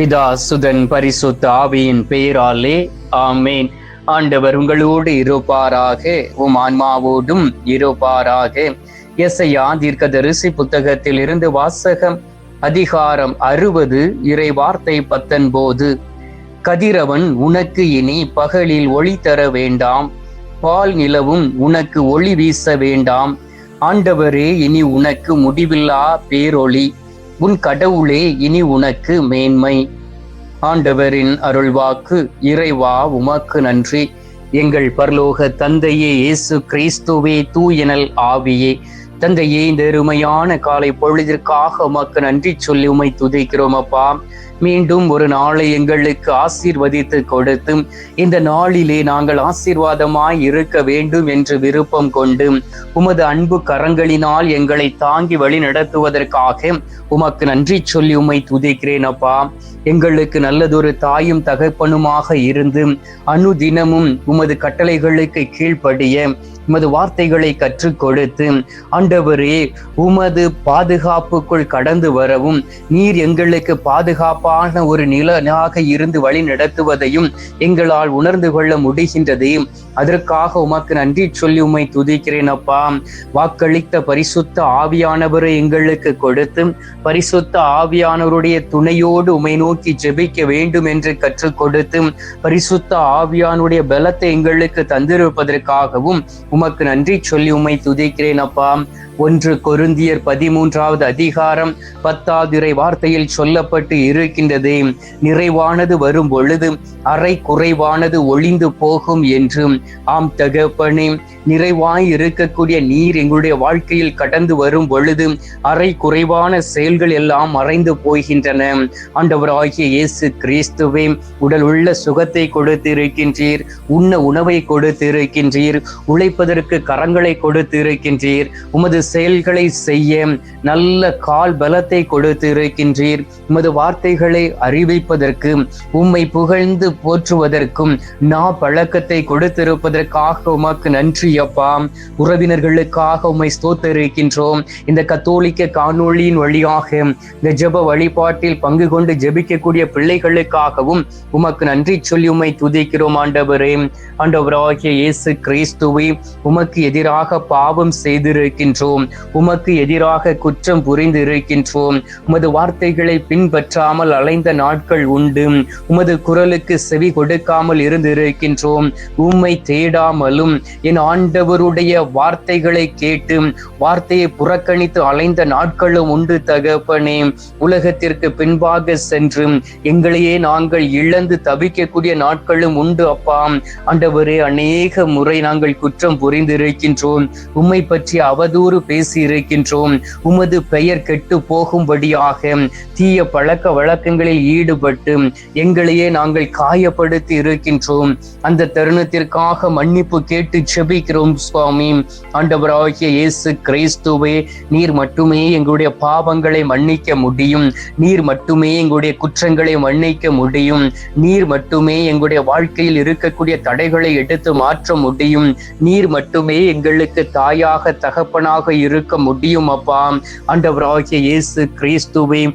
பிதா சுதன் பரிசுத்த ஆவியின் பெயராலே ஆமேன். ஆண்டவர் உங்களோடு இருப்பாராக உம் ஆன்மாவோடும் இருப்பாராக. எஸ்ஐயா தீர்க்கதரிசி புத்தகத்தில் இருந்து வாசகம் அதிகாரம் அறுபது இறை வார்த்தை பத்தொன்பது. கதிரவன் உனக்கு இனி பகலில் ஒளி தர வேண்டாம். பால் நிலவும் உனக்கு ஒளி வீச வேண்டாம். ஆண்டவரே இனி உனக்கு முடிவில்லா பேரொளி. உன் கடவுளே இனி உனக்கு மேன்மை. ஆண்டவரின் அருள்வாக்கு இறைவா உமக்கு நன்றி. எங்கள் பரலோக தந்தையே இயேசு கிறிஸ்துவே தூயனல் ஆவியே. தந்தையே இந்த அருமையான காலை பொழுதிற்காக உமக்கு நன்றி சொல்லி உமை துதிக்கிறோம் அப்பா. மீண்டும் ஒரு நாளை எங்களுக்கு ஆசீர்வதித்து கொடுத்து இந்த நாளிலே நாங்கள் ஆசீர்வாதமாய் இருக்க வேண்டும் என்று விருப்பம் கொண்டு உமது அன்பு கரங்களினால் எங்களை தாங்கி வழி நடத்துவதற்காக உமக்கு நன்றி சொல்லி உமை துதிக்கிறேன் அப்பா. எங்களுக்கு நல்லதொரு தாயும் தகப்பனுமாக இருந்து அனுதினமும் உமது கட்டளைகளுக்கு கீழ்ப்படிய உமது வார்த்தைகளை கற்றுக் கொடுத்து ஆண்டவரே உமது பாதுகாப்புக்குள் கடந்து வரவும் நீர் எங்களுக்கு பாதுகாப்பா சிறப்பான ஒரு நிலனாக இருந்து வழி நடத்துவதையும் எங்களால் உணர்ந்து கொள்ள முடிகின்றது. அதற்காக உமக்கு நன்றி சொல்லி உமை துதிக்கிறேன் அப்பா. வாக்களித்த பரிசுத்த ஆவியானவரை எங்களுக்கு கொடுத்து பரிசுத்த ஆவியானவருடைய துணையோடு உமை நோக்கி ஜெபிக்க வேண்டும் என்று கற்றுக் கொடுத்து பரிசுத்த ஆவியானுடைய பலத்தை எங்களுக்கு தந்திருப்பதற்காகவும் உமக்கு நன்றி சொல்லி உமை துதிக்கிறேன் அப்பா. ஒன்று கொருந்தியர் பதிமூன்றாவது அதிகாரம் பத்தாவது இறை வார்த்தையில் சொல்லப்பட்டு இருக்கின்றது. நிறைவானது வரும் பொழுது அறை குறைவானது ஒளிந்து போகும் என்றும் ஆம் தகப்பனே நிறைவாய் இருக்கக்கூடிய நீர் எங்களுடைய வாழ்க்கையில் கடந்து வரும் பொழுது அறை குறைவான செயல்கள் எல்லாம் மறைந்து போகின்றன. ஆண்டவராகிய இயேசு கிறிஸ்துவே உடல் உள்ள சுகத்தை கொடுத்து இருக்கின்றீர் உண்ண உணவை கொடுத்து இருக்கின்றீர் உழைப்பதற்கு கரங்களை கொடுத்து இருக்கின்றீர் உமது செயல்களை செய்ய நல்ல கால் பலத்தை கொடுத்து இருக்கின்றீர் உமது வார்த்தைகளை அறிவிப்பதற்கு உம்மை புகழ்ந்து போற்றுவதற்கும் நா பழக்கத்தை கொடுத்திருப்பதற்காக உமக்கு நன்றி அப்பா. உறவினர்களுக்காக உம்மை ஸ்தோத்தரிக்கின்றோம். இந்த கத்தோலிக்க காணொளியின் வழியாக இந்த ஜெப வழிபாட்டில் பங்கு கொண்டு ஜெபிக்கக்கூடிய பிள்ளைகளுக்காகவும் உமக்கு நன்றி சொல்லி உம்மை துதிக்கிறோம் ஆண்டவரே. ஆண்டவராகிய இயேசு கிறிஸ்துவை உமக்கு எதிராக பாவம் செய்திருக்கின்றோம். இருக்கின்றோம் உமக்கு எதிராக குற்றம் புரிந்து இருக்கின்றோம் உமது வார்த்தைகளை பின்பற்றாமல் அலைந்த நாட்கள் உண்டு. உமது குரலுக்கு செவி கொடுக்காமல் இருந்திருக்கின்றோம். உம்மை தேடாமலும் என் ஆண்டவருடைய வார்த்தைகளை கேட்டு வார்த்தையை புறக்கணித்து அலைந்த நாட்களும் உண்டு தகப்பனே. உலகத்திற்கு பின்பாக சென்று எங்களையே நாங்கள் இழந்து தவிக்கக்கூடிய நாட்களும் உண்டு அப்பா. ஆண்டவரே அநேக முறை நாங்கள் குற்றம் புரிந்திருக்கின்றோம். உம்மை பற்றி அவதூறு பேசி இருக்கின்றோம் உமது பெயர் கெட்டு போகும்படியாக தீய பழக்க வழக்கங்களில் ஈடுபட்டு எங்களையே நாங்கள் காயப்படுத்தி இருக்கின்றோம். அந்த தருணத்திற்காக மன்னிப்பு கேட்டு செபிக்கிறோம் சுவாமி. ஆண்டவராகிய இயேசு கிறிஸ்துவே நீர் மட்டுமே எங்களுடைய பாவங்களை மன்னிக்க முடியும். நீர் மட்டுமே எங்களுடைய குற்றங்களை மன்னிக்க முடியும். நீர் மட்டுமே எங்களுடைய வாழ்க்கையில் இருக்கக்கூடிய தடைகளை எடுத்து மாற்ற முடியும். நீர் மட்டுமே எங்களுக்கு தாயாக தகப்பனாக இருக்க முடியும் அப்பா. ஆண்டவராகிய இயேசு கிறிஸ்துவே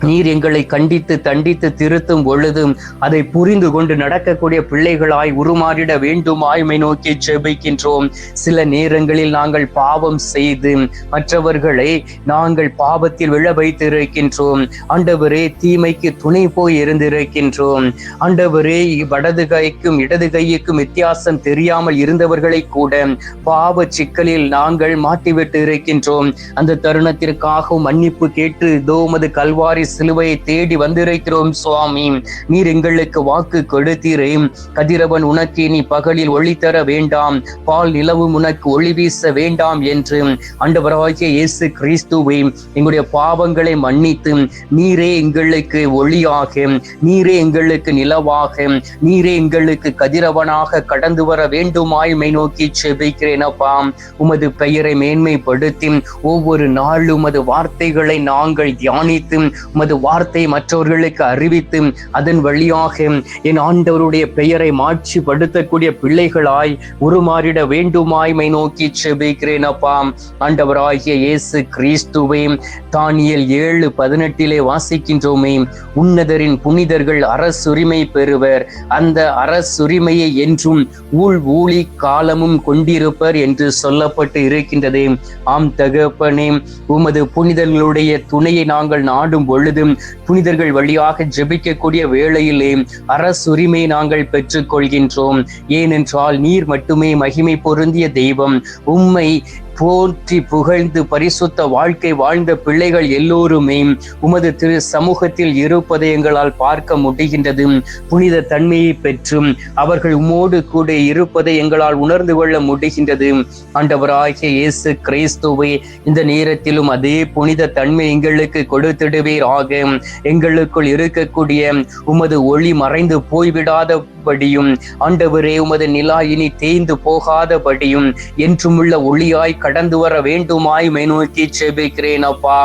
நீர் எங்களை கண்டித்து தண்டித்து திருத்தும் பொழுதும் அதை புரிந்து கொண்டு நடக்கக்கூடிய பிள்ளைகளாய் உருமாறிட வேண்டும். ஆய்மை நோக்கி ஜெபிக்கின்றோம். சில நேரங்களில் நாங்கள் பாவம் செய்து மற்றவர்களை நாங்கள் பாவத்தில் விழ வைத்திருக்கின்றோம். ஆண்டவரே தீமைக்கு துணை போய் இருந்திருக்கின்றோம். ஆண்டவரே வடது கைக்கும் இடது கைக்கும் வித்தியாசம் தெரியாமல் இருந்தவர்களை கூட பாவ சிக்கலில் நாங்கள் மாட்டிவிட்டு இருக்கின்றோம். அந்த தருணத்திற்காகவும் மன்னிப்பு கேட்டு தோமது கல்வாரி சிலுவையை தேடி வந்திருக்கிறோம் சுவாமி. நீர் எங்களுக்கு வாக்கு கொடுத்தீரே. கதிரவன் உனக்கு நீ பகலில் ஒளி தர வேண்டாம். பால் நிலவும் உனக்கு ஒளி வீச வேண்டாம் என்று. அண்டவராகிய இயேசு கிறிஸ்துவை எங்களுடைய பாவங்களை மன்னித்து நீரே எங்களுக்கு ஒளியாக நீரே எங்களுக்கு நிலவாக நீரே எங்களுக்கு கதிரவனாக கடந்து வர வேண்டுமாய் மை நோக்கி செபிக்கிறேன் அப்பா. உமது பெயரை மேன்மைப்படுத்தி ஒவ்வொரு நாளும் உமது வார்த்தைகளை நாங்கள் தியானித்து உமது வார்த்தை மற்றவர்களுக்கு அறிவித்து அதன் வழியாக என் ஆண்டவருடைய பெயரை மாட்சிப்படுத்தக்கூடிய பிள்ளைகளாய் உருமாறிட வேண்டுமாய்மை நோக்கி செபிக்கிறேன் அப்பா. ஆண்டவராகிய இயேசு கிறிஸ்துவே தானியல் ஏழு பதினெட்டிலே வாசிக்கின்றோமே உன்னதரின் புனிதர்கள் அரசுரிமை பெறுவர். அந்த அரசுரிமையை என்றும் ஊழ் ஊழி காலமும் கொண்டிருப்பர் என்று சொல்லப்பட்டு இருக்கின்றது. ஆம் தகப்பனே உமது புனிதர்களுடைய துணையை நாங்கள் நாடும் பொழுது பொழுது புனிதர்கள் வழியாக ஜெபிக்கக்கூடிய வேளையிலே அரசுரிமை நாங்கள் பெற்றுக்கொள்கின்றோம். ஏனென்றால் நீர் மட்டுமே மகிமை பொருந்திய தெய்வம். உம்மை போற்றி புகழ்ந்து பரிசுத்த வாழ்க்கை வாழ்ந்த பிள்ளைகள் எல்லோருமே உமது திரு சமூகத்தில் இருப்பதை எங்களால் பார்க்க முடிகின்றது. புனித தன்மையை பெற்றும் அவர்கள் உமோடு கூட இருப்பதை எங்களால் உணர்ந்து கொள்ள முடிகின்றது. ஆண்டவராகிய இயேசு கிறிஸ்துவை இந்த நேரத்திலும் அதே புனித தன்மை எங்களுக்கு கொடுத்திடுவீராக. எங்களுக்குள் இருக்கக்கூடிய உமது ஒளி மறைந்து போய்விடாத படியும் ஆண்டவரே உமது நிலா இனி தேய்ந்து போகாதபடியும் என்றுமுள்ள ஒளியாய் கடந்து வர வேண்டுமாய் மேநோக்கி செபிக்கிறேன் அப்பா.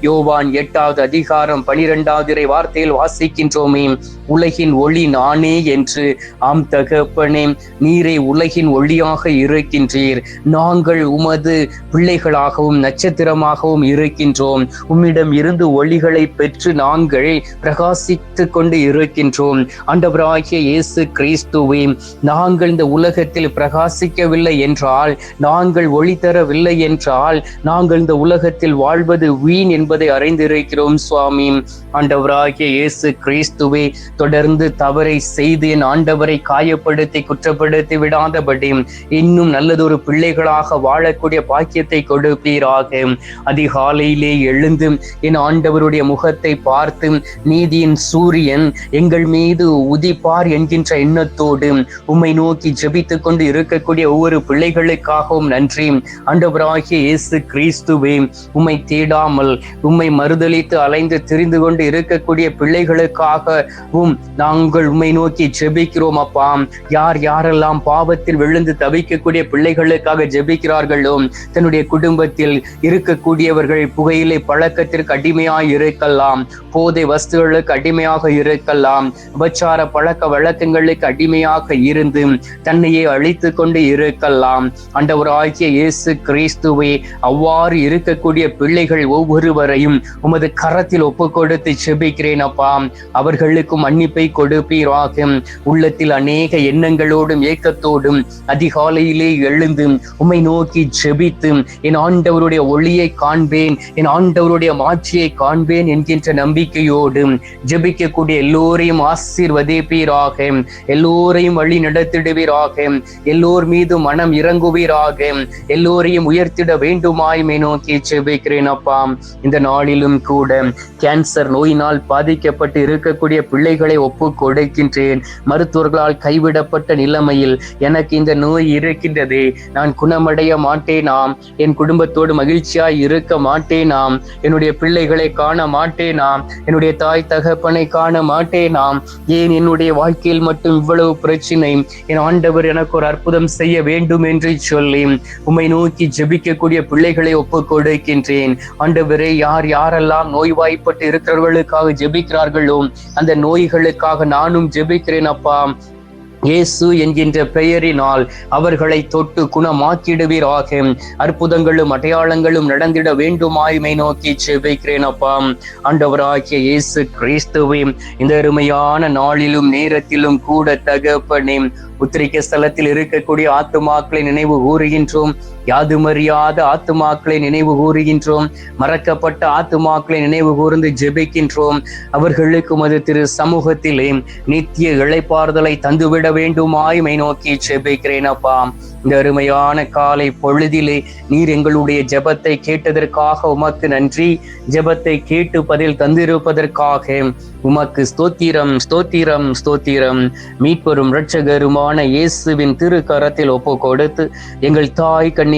யோவான் எட்டாவது அதிகாரம் பனிரெண்டாவது வார்த்தையில் வாசிக்கின்றோமே உலகின் ஒளி நானே என்று. ஆம் தகப்பனே நீரே உலகின் ஒளியாக இருக்கின்றீர். நாங்கள் உமது பிள்ளைகளாகவும் நட்சத்திரமாகவும் இருக்கின்றோம். உம்மிடம் இருந்து ஒளிகளை பெற்று நாங்கள் பிரகாசித்து கொண்டு இருக்கின்றோம். ஆண்டவராகிய இயேசு கிறிஸ்துவே நாங்கள் இந்த உலகத்தில் பிரகாசிக்கவில்லை என்றால் நாங்கள் ஒளி தரவில்லை என்றால் நாங்கள் இந்த உலகத்தில் வாழ்வது வீண் என்பதை அறிந்திருக்கிறோம் சுவாமி. ஆண்டவராகிய இயேசு கிறிஸ்துவே தொடர்ந்து தவறை செய்து என் ஆண்டவரை காயப்படுத்தி குற்றப்படுத்தி விடாதபடி இன்னும் நல்லதொரு பிள்ளைகளாக வாழக்கூடிய பாக்கியத்தை கொடுப்பீராக. அதிகாலையிலே எழுந்து என் ஆண்டவருடைய முகத்தை பார்த்து நீதியின் சூரியன் எங்கள் மீது உதிப்பார் என்கின்ற எண்ணத்தோடு உம்மை நோக்கி ஜபித்துக் கொண்டு இருக்கக்கூடிய ஒவ்வொரு பிள்ளைகளுக்காகவும் நன்றி. ஆண்டவராகிய இயேசு கிறிஸ்துவே உம்மை தேடாமல் உம்மை மறுதளித்து அலைந்து திரிந்து கொண்டு இருக்கக்கூடிய பிள்ளைகளுக்காகவும் நாங்கள் உம்மை நோக்கி ஜெபிக்கிறோம் அப்பா. யார் யாரெல்லாம் பாவத்தில் விழுந்து தவிக்கக்கூடிய பிள்ளைகளுக்காக ஜெபிக்கிறார்களோ தன்னுடைய குடும்பத்தில் இருக்கக்கூடியவர்கள் புகையிலை பழக்கத்திற்கு அடிமையாய் இருக்கலாம் போதை வஸ்துகளுக்கு அடிமையாக இருக்கலாம் உபச்சார பழக்க வழக்கங்கள் வழக்கங்களுக்கு அடிமையாக இருந்து தன்னையே அழித்து கொண்டு இருக்கலாம். ஆண்டவராகிய இயேசு கிறிஸ்துவை அவ்வாறு இருக்கக்கூடிய பிள்ளைகள் ஒவ்வொருவரையும் உமது கரத்தில் ஒப்பு கொடுத்து செபிக்கிறேன் அப்பா. அவர்களுக்கும் மன்னிப்பை கொடுப்பீராக. உள்ளத்தில் அநேக எண்ணங்களோடும் ஏக்கத்தோடும் அதிகாலையிலே எழுந்து உம்மை நோக்கி செபித்து என் ஆண்டவருடைய ஒளியை காண்பேன் என் ஆண்டவருடைய மாட்சியை காண்பேன் என்கின்ற நம்பிக்கையோடு ஜெபிக்கக்கூடிய எல்லோரையும் ஆசீர்வதிப்பீராக. எல்லோரையும் வழி நடத்திடுவீராக. எல்லோர் மீது மனம் இறங்குவீராக. எல்லோரையும் உயர்த்திட வேண்டுமாய் மே நோக்கி செபிக்கிறேன் அப்பா. இந்த நாளிலும் கூட கேன்சர் நோயினால் பாதிக்கப்பட்டு இருக்கக்கூடிய பிள்ளைகளை ஒப்பு கொடுக்கின்றேன். மருத்துவர்களால் கைவிடப்பட்ட நிலைமையில் எனக்கு இந்த நோய் இருக்கின்றது. நான் குணமடைய மாட்டேனாம் என் குடும்பத்தோடு மகிழ்ச்சியாய் இருக்க மாட்டேனாம் என்னுடைய பிள்ளைகளை காண மாட்டேனாம் என்னுடைய தாய் தகப்பனை காண மாட்டேனாம் ஏன் என்னுடைய வாழ்க்கையில் மட்டும் இவ்வளவு பிரச்சனை. என் ஆண்டவர் எனக்கு ஒரு அற்புதம் செய்ய வேண்டும் என்று சொல்லி உம்மை நோக்கி ஜெபிக்கக்கூடிய பிள்ளைகளை ஒப்பு கொடுக்கின்றேன். ஆண்டவரே யார் யாரெல்லாம் நோய்வாய்ப்பட்டு இருக்கிறவர்களுக்காக ஜெபிக்கிறார்களோ அந்த நோய்களுக்காக நானும் ஜெபிக்கிறேன் அப்பா. இயேசு என்கின்ற பெயரினால் அவர்களை தொட்டு குணமாக்கிடுவீராக. அற்புதங்களும் அடையாளங்களும் நடந்திட வேண்டுமாய்மை நோக்கி செபிக்கிறேன் அப்பா. ஆண்டவராகிய இயேசு கிறிஸ்துவே இந்த அருமையான நாளிலும் நேரத்திலும் கூட தகப்பனே உத்திரிக்க ஸ்தலத்தில் இருக்கக்கூடிய ஆத்துமாக்களை நினைவு கூறுகின்றோம். யாதுமறியாத ஆத்துமாக்களை நினைவு கூறுகின்றோம். மறக்கப்பட்ட ஆத்துமாக்களை நினைவு கூர்ந்து ஜெபிக்கின்றோம். அவர்களுக்கு மது திரு சமூகத்திலே நித்திய இழைப்பாறுதலை தந்துவிட வேண்டுமாய் மை நோக்கி ஜெபிக்கிறேன் அப்பா. இந்த அருமையான காலை பொழுதிலே நீர் எங்களுடைய ஜெபத்தை கேட்டதற்காக உமக்கு நன்றி. ஜெபத்தை கேட்டு பதில் தந்திருப்பதற்காக உமக்கு ஸ்தோத்திரம் ஸ்தோத்திரம் ஸ்தோத்திரம். மீட்பெரும் இரட்சகருமான இயேசுவின் திருக்கரத்தில் ஒப்பு கொடுத்து எங்கள் தாய் கண்ணி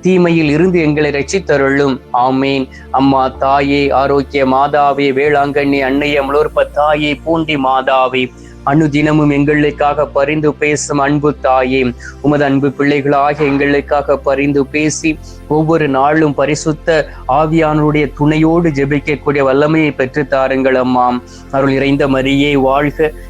தீமையில் இருந்து எங்களை ரட்சித்தருளும். ஆமேன். அம்மா தாயே ஆரோக்கிய மாதாவே வேளாங்கண்ணி அன்னைய முளோற்ப தாயே பூண்டி மாதாவே அனுதினமும் எங்களுக்காக பரிந்து பேசும் அன்பு தாயே உமது அன்பு பிள்ளைகளாக எங்களுக்காக பரிந்து பேசி ஒவ்வொரு நாளும் பரிசுத்த ஆவியானுடைய துணையோடு ஜெபிக்கக்கூடிய வல்லமையை பெற்று தாருங்கள் அம்மாம் அருள் இறைந்த மரியே வாழ்க